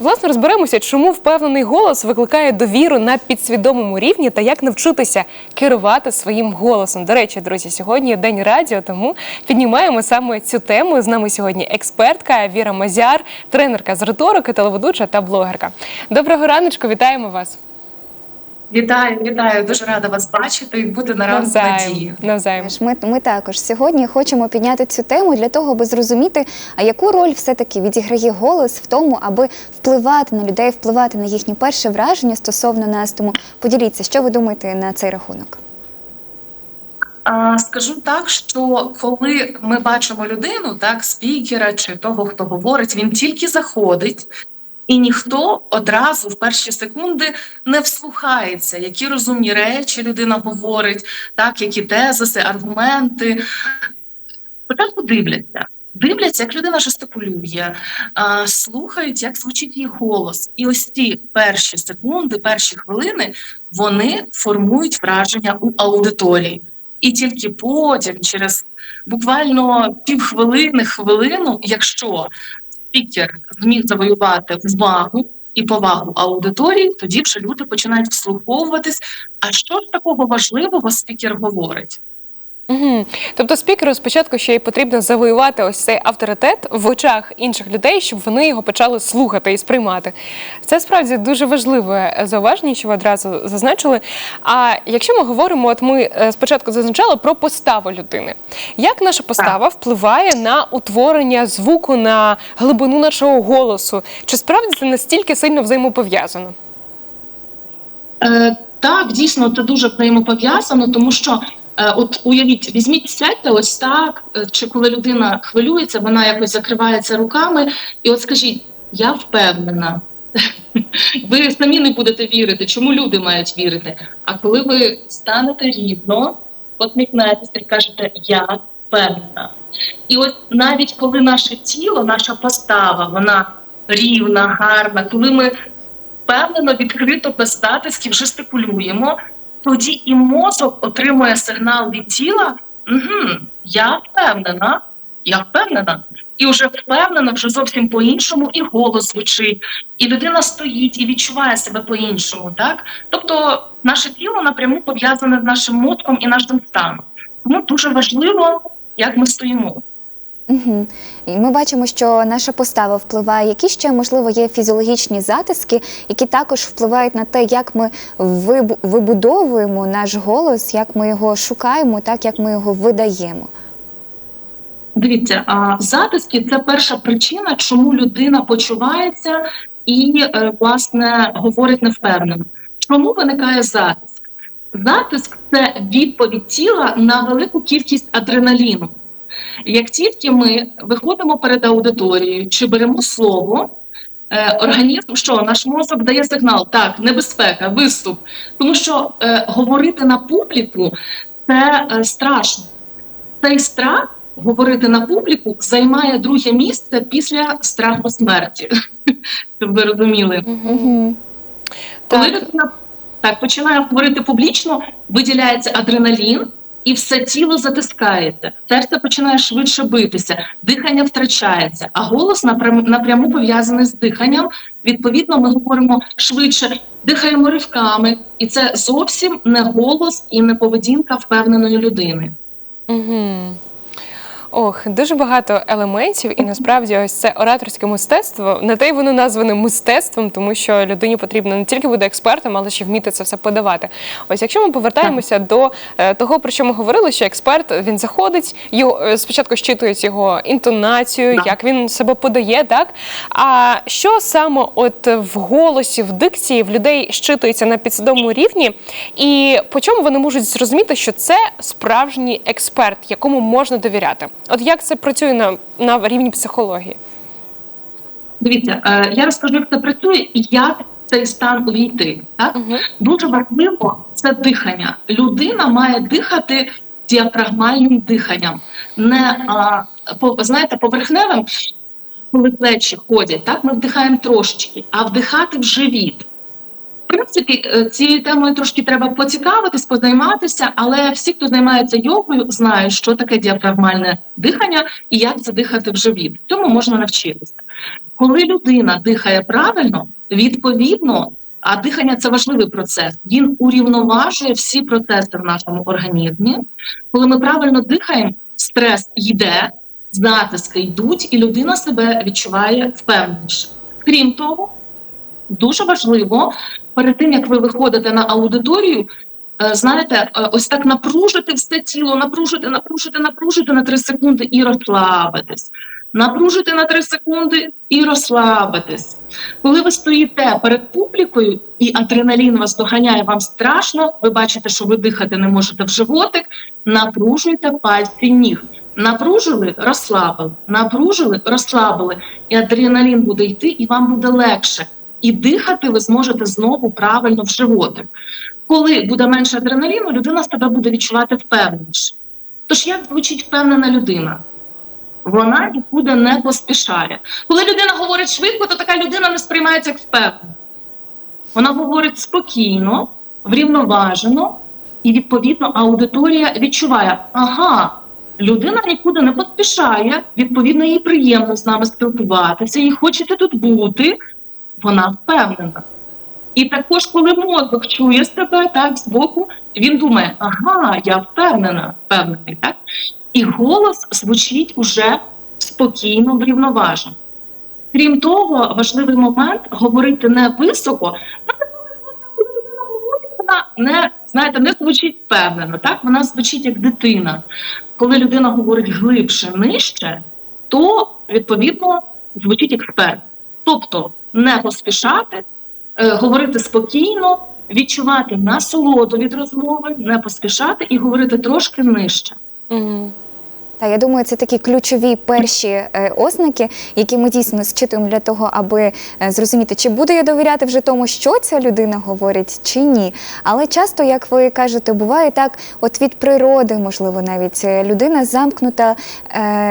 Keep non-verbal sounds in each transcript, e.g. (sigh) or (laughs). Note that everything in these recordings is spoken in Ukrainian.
власне розберемося, чому впевнений голос викликає довіру на підсвідомому рівні та як навчитися керувати своїм голосом. До речі, друзі, сьогодні день радіо, тому піднімаємо саме цю тему. З нами сьогодні експертка Віра Мазяр, тренерка з риторики, телеведуча та блогерка. Доброго раночку, вітаємо вас. Вітаю, вітаю. Дуже рада вас бачити і бути на надії. Навзаєм. Ми, ми також сьогодні хочемо підняти цю тему для того, аби зрозуміти, а яку роль все-таки відіграє голос в тому, аби впливати на людей, впливати на їхнє перше враження стосовно нас. Тому поділіться, що ви думаєте на цей рахунок? Скажу так, що коли ми бачимо людину, так, спікера чи того, хто говорить, він тільки заходить, і ніхто одразу в перші секунди не вслухається, які розумні речі людина говорить, так, які тезиси, аргументи. Спочатку дивляться. Дивляться, як людина жестикулює, слухають, як звучить її голос. І ось ті перші секунди, перші хвилини вони формують враження у аудиторії. І тільки потім, через буквально півхвилини, хвилину, якщо спікер зміг завоювати увагу і повагу аудиторії, тоді вже люди починають вслуховуватись. А що ж такого важливого спікер говорить? Угу. Тобто спікеру спочатку ще й потрібно завоювати ось цей авторитет в очах інших людей, щоб вони його почали слухати і сприймати. Це справді дуже важливе зауваження, що ви одразу зазначили. А якщо ми говоримо, от ми е, спочатку зазначали про поставу людини. Як наша постава впливає на утворення звуку, на глибину нашого голосу? Чи справді це настільки сильно взаємопов'язано? Е, так, дійсно, це дуже взаємопов'язано, тому що е, от уявіть, візьміть сядьте ось так, е, чи коли людина хвилюється, вона якось закривається руками, і от скажіть, я впевнена. (laughs) Ви самі не будете вірити, чому люди мають вірити. А коли ви станете рівно, посміхнетеся і кажете Я впевнена. І от навіть коли наше тіло, наша постава, вона рівна, гарна, коли ми впевнено, відкрито, без натисків жестикулюємо, тоді і мозок отримує сигнал від тіла. Угу, я впевнена, я впевнена. І вже впевнено, вже зовсім по-іншому, і голос звучить, і людина стоїть і відчуває себе по-іншому. Так? Тобто наше тіло напряму пов'язане з нашим мозком і нашим станом. Тому дуже важливо, як ми стоїмо. Угу. І ми бачимо, що наша постава впливає. Які ще можливо є фізіологічні затиски, які також впливають на те, як ми вибудовуємо наш голос, як ми його шукаємо, так як ми його видаємо. Дивіться, а затиски це перша причина, чому людина почувається і е, власне говорить невпевнено. Чому виникає затиск? Затиск це відповідь тіла на велику кількість адреналіну. Як тільки ми виходимо перед аудиторією чи беремо слово, е, організм, що наш мозок дає сигнал, так, небезпека, виступ, тому що е, говорити на публіку це е, страшно. Цей страх говорити на публіку займає друге місце після страху смерті. (laughs) Щоб ви розуміли. Угу. Коли Так. людина так починає говорити публічно, виділяється адреналін, і все тіло затискається, серце починає швидше битися, дихання втрачається, а голос напрям- напряму пов'язаний з диханням. Відповідно, ми говоримо швидше, дихаємо ривками, і це зовсім не голос і не поведінка впевненої людини. Угу. Ох, дуже багато елементів, і насправді ось це ораторське мистецтво. На те й воно назване мистецтвом, тому що людині потрібно не тільки бути експертом, але ще вміти це все подавати. Ось якщо ми повертаємося до е, того, про що ми говорили, що експерт він заходить, його е, спочатку щитують його інтонацію, Так. як він себе подає, так а що саме от в голосі, в дикції в людей щитується на підсвідомому рівні, і по чому вони можуть зрозуміти, що це справжній експерт, якому можна довіряти? От як це працює на, на рівні психології? Дивіться, е, я розкажу, як це працює і як цей стан увійти. Так? Угу. Дуже важливо це дихання. Людина має дихати діафрагмальним диханням, не а, по, знаєте, поверхневим, коли плечі ходять, так ми вдихаємо трошечки, а вдихати в живіт. Принципі, е, цією темою трошки треба поцікавитись, позайматися, але всі, хто займається йогою, знають, що таке діафрагмальне дихання і як це дихати в живіт. Тому можна навчитися. Коли людина дихає правильно, відповідно, а дихання це важливий процес. Він урівноважує всі процеси в нашому організмі. Коли ми правильно дихаємо, стрес йде, затиски йдуть, і людина себе відчуває впевненіше. Крім того, дуже важливо перед тим як ви виходите на аудиторію. е, Знаєте, е, ось так напружити все тіло, напружити, напружити, напружити на 3 секунди і розслабитись. Напружити на 3 секунди і розслабитись. Коли ви стоїте перед публікою і адреналін вас доганяє, вам страшно, ви бачите, що ви дихати не можете в животик, напружуйте пальці ніг. Напружили, розслабили, напружили, розслабили, і адреналін буде йти, і вам буде легше. І дихати ви зможете знову правильно в животик. Коли буде менше адреналіну, людина себе буде відчувати впевненіше. Тож як звучить впевнена людина? Вона нікуди не поспішає. Коли людина говорить швидко, то така людина не сприймається як впевнена. Вона говорить спокійно, врівноважено, і відповідно аудиторія відчуває, ага, людина нікуди не поспішає, відповідно, їй приємно з нами спілкуватися, їй хочеться тут бути, вона впевнена. І також, коли мозок чує себе так збоку, він думає, ага, я впевнена, впевнений, так? І голос звучить уже спокійно, врівноважено. Крім того, важливий момент говорити не високо, вона не знаєте, не звучить впевнено, так вона звучить як дитина. Коли людина говорить глибше, нижче, то відповідно звучить як експерт. Тобто не поспішати, е, говорити спокійно, відчувати насолоду від розмови, не поспішати і говорити трошки нижче. Мгм. Та я думаю, це такі ключові перші е, ознаки, які ми дійсно зчитуємо для того, аби е, зрозуміти, чи буду я довіряти вже тому, що ця людина говорить, чи ні. Але часто, як ви кажете, буває так, от від природи, можливо, навіть е, людина замкнута,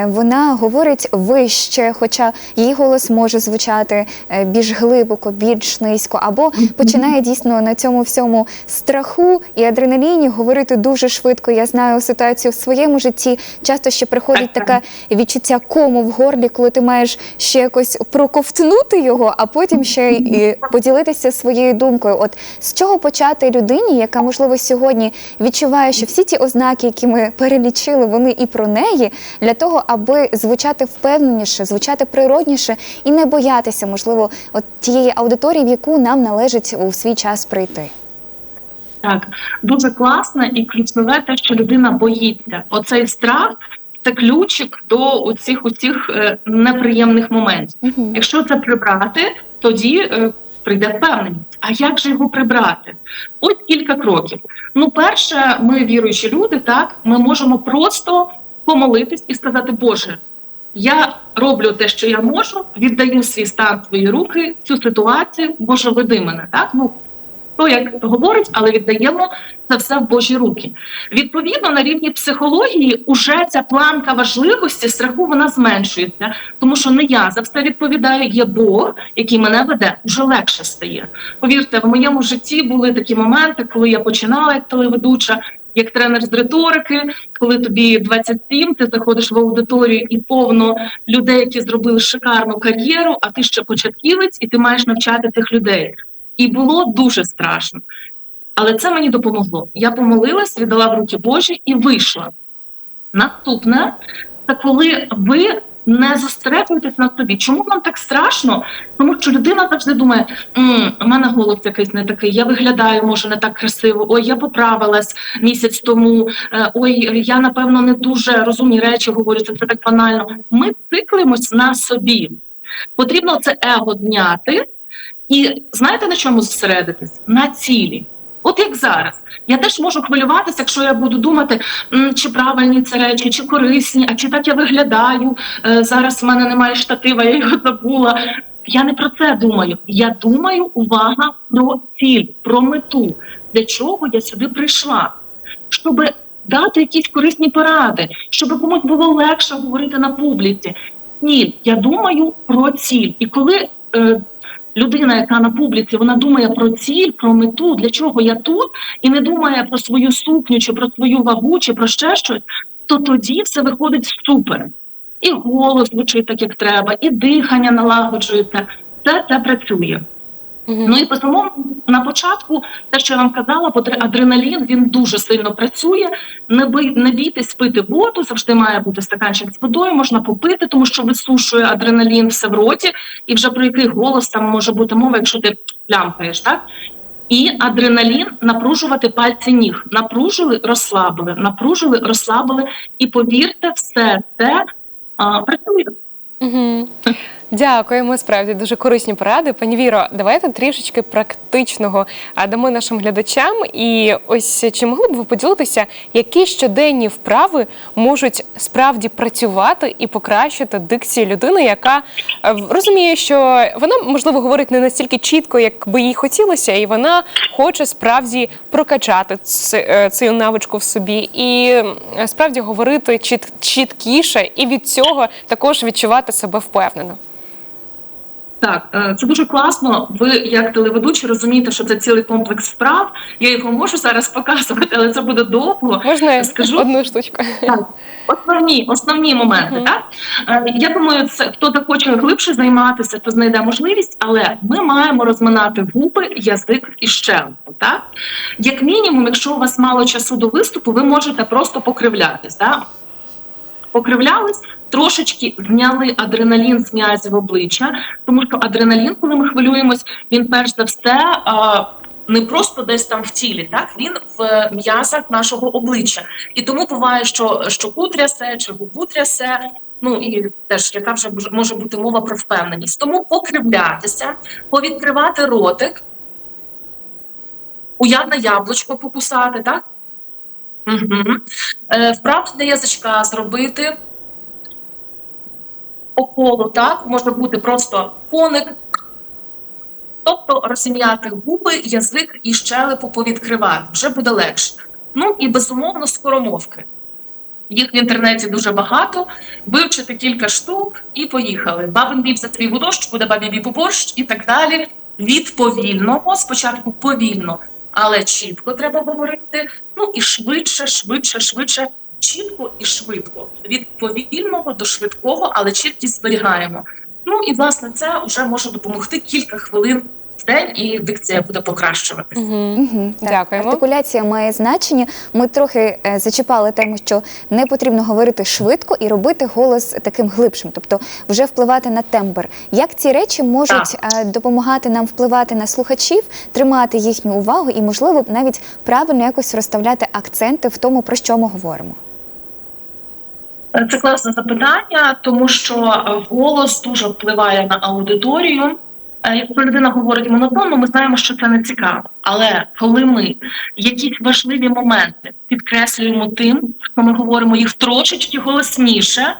вона говорить вище, хоча її голос може звучати більш глибоко, більш низько, або починає дійсно на цьому всьому страху і адреналіні говорити дуже швидко. Я знаю ситуацію в своєму житті. Часто ще приходить Так, таке відчуття кому в горлі, коли ти маєш ще якось проковтнути його, а потім ще і (laughs) поділитися своєю думкою. От з чого почати людині, яка можливо сьогодні відчуває, що всі ті ознаки, які ми перелічили, вони і про неї, для того, аби звучати впевненіше, звучати природніше і не боятися, можливо, от тієї аудиторії, в яку нам належить у свій час прийти. Так, дуже класно і ключове те, що людина боїться. Оцей страх це ключик до оцих усіх е, неприємних моментів. Мгм. Якщо це прибрати, тоді е, прийде впевненість. А як же його прибрати? Ось кілька кроків. Ну, перше, ми віруючі люди, так ми можемо просто помолитись і сказати, Боже, я роблю те, що я можу, віддаю свій стан в твої руки, цю ситуацію, Боже, веди мене. Так, ну хто як говорить, але віддаємо це все в Божі руки. Відповідно, на рівні психології уже ця планка важливості страху вона зменшується, тому що не я за все відповідаю, є Бог, який мене веде, вже легше стає. Повірте, в моєму житті були такі моменти, коли я починала як телеведуча. Як тренер з риторики, коли тобі 27, ти заходиш в аудиторію і повно людей, які зробили шикарну кар'єру, а ти ще початківець, і ти маєш навчати тих людей. І було дуже страшно. Але це мені допомогло. Я помолилась, віддала в руки Божі і вийшла. Наступне це коли ви не застережуєтесь на собі. Чому вам так страшно? Тому що людина завжди думає: «М, у мене голос якийсь не такий, я виглядаю, може, не так красиво. Ой, я поправилась місяць тому. е, Ой, я напевно не дуже розумні речі говорю. Це так банально. Ми циклимось на собі. Потрібно це его зняти. І знаєте на чому зосередитись? На цілі. От як зараз. Я теж можу хвилюватися, якщо я буду думати, чи правильні це речі, чи корисні, а чи так я виглядаю. Е, Зараз в мене немає штатива, я його забула. Я не про це думаю. Я думаю, увага про ціль, про мету, для чого я сюди прийшла. Щоб дати якісь корисні поради, щоб комусь було легше говорити на публіці. Ні, я думаю про ціль. І коли е, людина, яка на публіці, вона думає про ціль, про мету, для чого я тут, і не думає про свою сукню, чи про свою вагу, чи про ще щось, то тоді все виходить супер. І голос звучить так, як треба, і дихання налагоджується. Все це працює. Ну і безумовно на початку, те, що я вам казала, адреналін він дуже сильно працює. Не бий, не бійтесь пити воду, завжди має бути стаканчик з водою, можна попити, тому що висушує адреналін все в роті, і вже про який голос там може бути мова, якщо ти плямкаєш, так? І адреналін напружувати пальці ніг. Напружили, розслабили, напружили, розслабили. І повірте, все це а, працює. Угу. Дякуємо, справді дуже корисні поради. Пані Віро, давайте трішечки практичного дамо нашим глядачам. І ось чи могли б ви поділитися, які щоденні вправи можуть справді працювати і покращити дикцію людини, яка е, розуміє, що вона можливо говорить не настільки чітко, як би їй хотілося, і вона хоче справді прокачати е, цю навичку в собі і справді говорити чіт- чіткіше, і від цього також відчувати себе впевнено. Так, е, це дуже класно. Ви, як телеведучі, розумієте, що це цілий комплекс вправ. Я його можу зараз показувати, але це буде довго. Можна я Скажу? одну штучку? Так, основні, основні моменти. Мгм. Так Е, я думаю, це хто захоче глибше займатися, то знайде можливість, але ми маємо розминати губи, язик і щелепу. Так, як мінімум, якщо у вас мало часу до виступу, ви можете просто покривлятись. Так? Покривлялись, трошечки зняли адреналін з м'язів обличчя, тому що адреналін, коли ми хвилюємось, він перш за все. Не просто десь там в тілі, так він в м'язах нашого обличчя, і тому буває, що щоку трясе чи губу трясе. Ну і теж яка вже може- бути мова про впевненість. Тому покривлятися, повідкривати ротик, уявне яблучко покусати, так? Угу. Е, вправду для язичка зробити по колу, так? Може бути просто коник, тобто розім'яти губи, язик і щелепу повідкривати. Вже буде легше. Ну і безумовно скоромовки. Їх в інтернеті дуже багато. Вивчити кілька штук і поїхали. Бабин біб за твій гудощ, буде бабі біб у борщ і так далі. Від повільного, спочатку повільно, але чітко треба говорити. Ну і швидше, швидше, швидше, чітко і швидко. Від повільного до швидкого, але чіткість зберігаємо. Ну і власне це вже може допомогти кілька хвилин в день, і дикція буде покращуватися. Угу. Угу. Дякуємо. Артикуляція має значення. Ми трохи е, зачіпали тему, що не потрібно говорити швидко і робити голос таким глибшим, тобто вже впливати на тембр. Як ці речі можуть е, допомагати нам впливати на слухачів, тримати їхню увагу і, можливо, навіть правильно якось розставляти акценти в тому, про що ми говоримо? Це класне запитання, тому що е, голос дуже впливає на аудиторію. Е, Якщо людина говорить монотонно, ми знаємо, що це не цікаво. Але коли ми якісь важливі моменти підкреслюємо тим, що ми говоримо їх трошечки голосніше,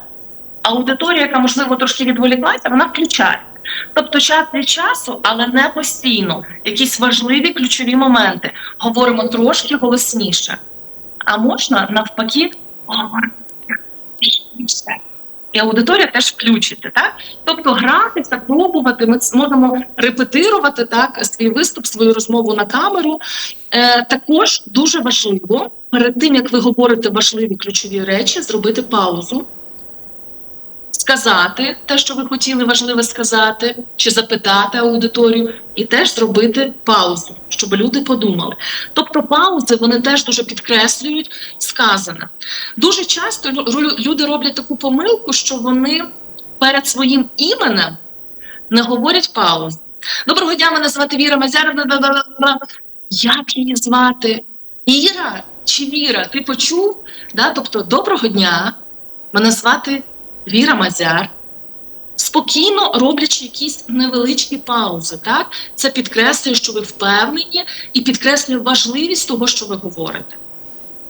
аудиторія, яка можливо трошки відволіклася, вона включає. Тобто час від часу, але не постійно. Якісь важливі ключові моменти говоримо трошки голосніше. А можна навпаки говорити все. І аудиторія теж включиться, так? Тобто гратися, пробувати, ми зможемо репетирувати так свій виступ, свою розмову на камеру. Е, також дуже важливо перед тим, як ви говорите важливі ключові речі, зробити паузу, сказати те, що ви хотіли важливе сказати, чи запитати аудиторію, і теж зробити паузу, щоб люди подумали. Тобто паузи вони теж дуже підкреслюють сказане. Дуже часто лю- лю- люди роблять таку помилку, що вони перед своїм іменем не говорять пауз. Доброго дня, мене звати Віра Мазяр. Як її звати? Іра чи Віра? Ти почув? Да? Тобто, доброго дня, мене звати Віра Мазяр. Спокійно роблячи якісь невеличкі паузи, так це підкреслює, що ви впевнені, і підкреслює важливість того, що ви говорите.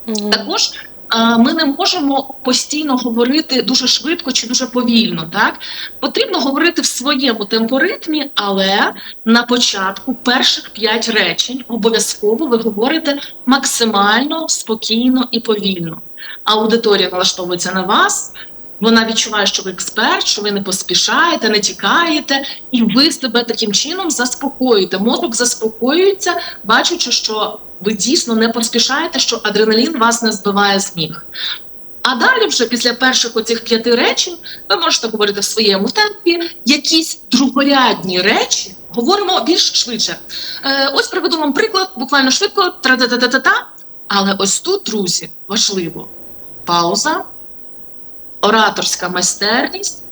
Угу. Також е, ми не можемо постійно говорити дуже швидко чи дуже повільно. Так потрібно говорити в своєму темпоритмі, але на початку перших п'ять речень обов'язково ви говорите максимально спокійно і повільно. Аудиторія налаштовується на вас. Вона відчуває, що ви експерт, що ви не поспішаєте, не тікаєте, і ви себе таким чином заспокоюєте. Мозок заспокоюється, бачачи, що ви дійсно не поспішаєте, що адреналін вас не збиває з ніг. А далі, вже після перших оцих п'яти речень, ви можете говорити в своєму темпі якісь другорядні речі. Говоримо більш швидше. Е, ось приведу вам приклад, буквально швидко, тра-та-та-та-та. Але ось тут, друзі, важливо пауза, ораторська майстерність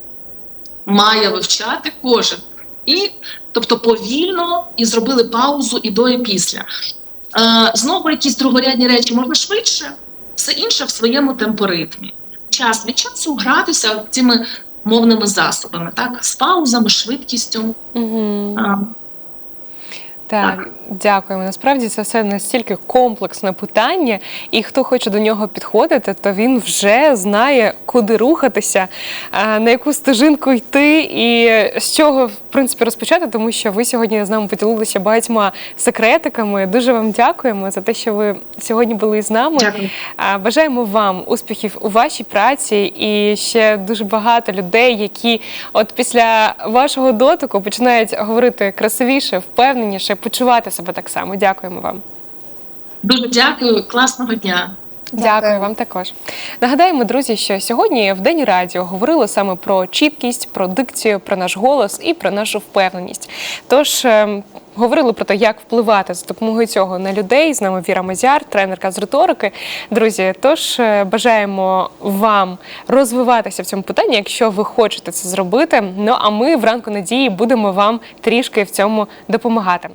має вивчати кожен. І, тобто, повільно і зробили паузу і до, і після. Е, знову якісь другорядні речі можна швидше, все інше в своєму темпоритмі. Час від часу гратися цими мовними засобами, так, з паузами, швидкістю. Угу. Е, Так, дякуємо. Насправді це все настільки комплексне питання, і хто хоче до нього підходити, то він вже знає, куди рухатися, на яку стежинку йти і з чого в принципі розпочати, тому що ви сьогодні з нами поділилися багатьма секретиками. Дуже вам дякуємо за те, що ви сьогодні були з нами. Дякую. Бажаємо вам успіхів у вашій праці і ще дуже багато людей, які от після вашого дотику починають говорити красивіше, впевненіше, почувати себе так само. Дякуємо вам. Дуже дякую, класного дня. Дякую. Дякую. вам також. Нагадаємо, друзі, що сьогодні в День радіо говорили саме про чіткість, про дикцію, про наш голос і про нашу впевненість. Тож ем, говорили про те, як впливати за допомогою цього на людей. З нами Віра Мазяр, тренерка з риторики. Друзі, тож е, бажаємо вам розвиватися в цьому питанні, якщо ви хочете це зробити. Ну а ми вранку надії будемо вам трішки в цьому допомагати.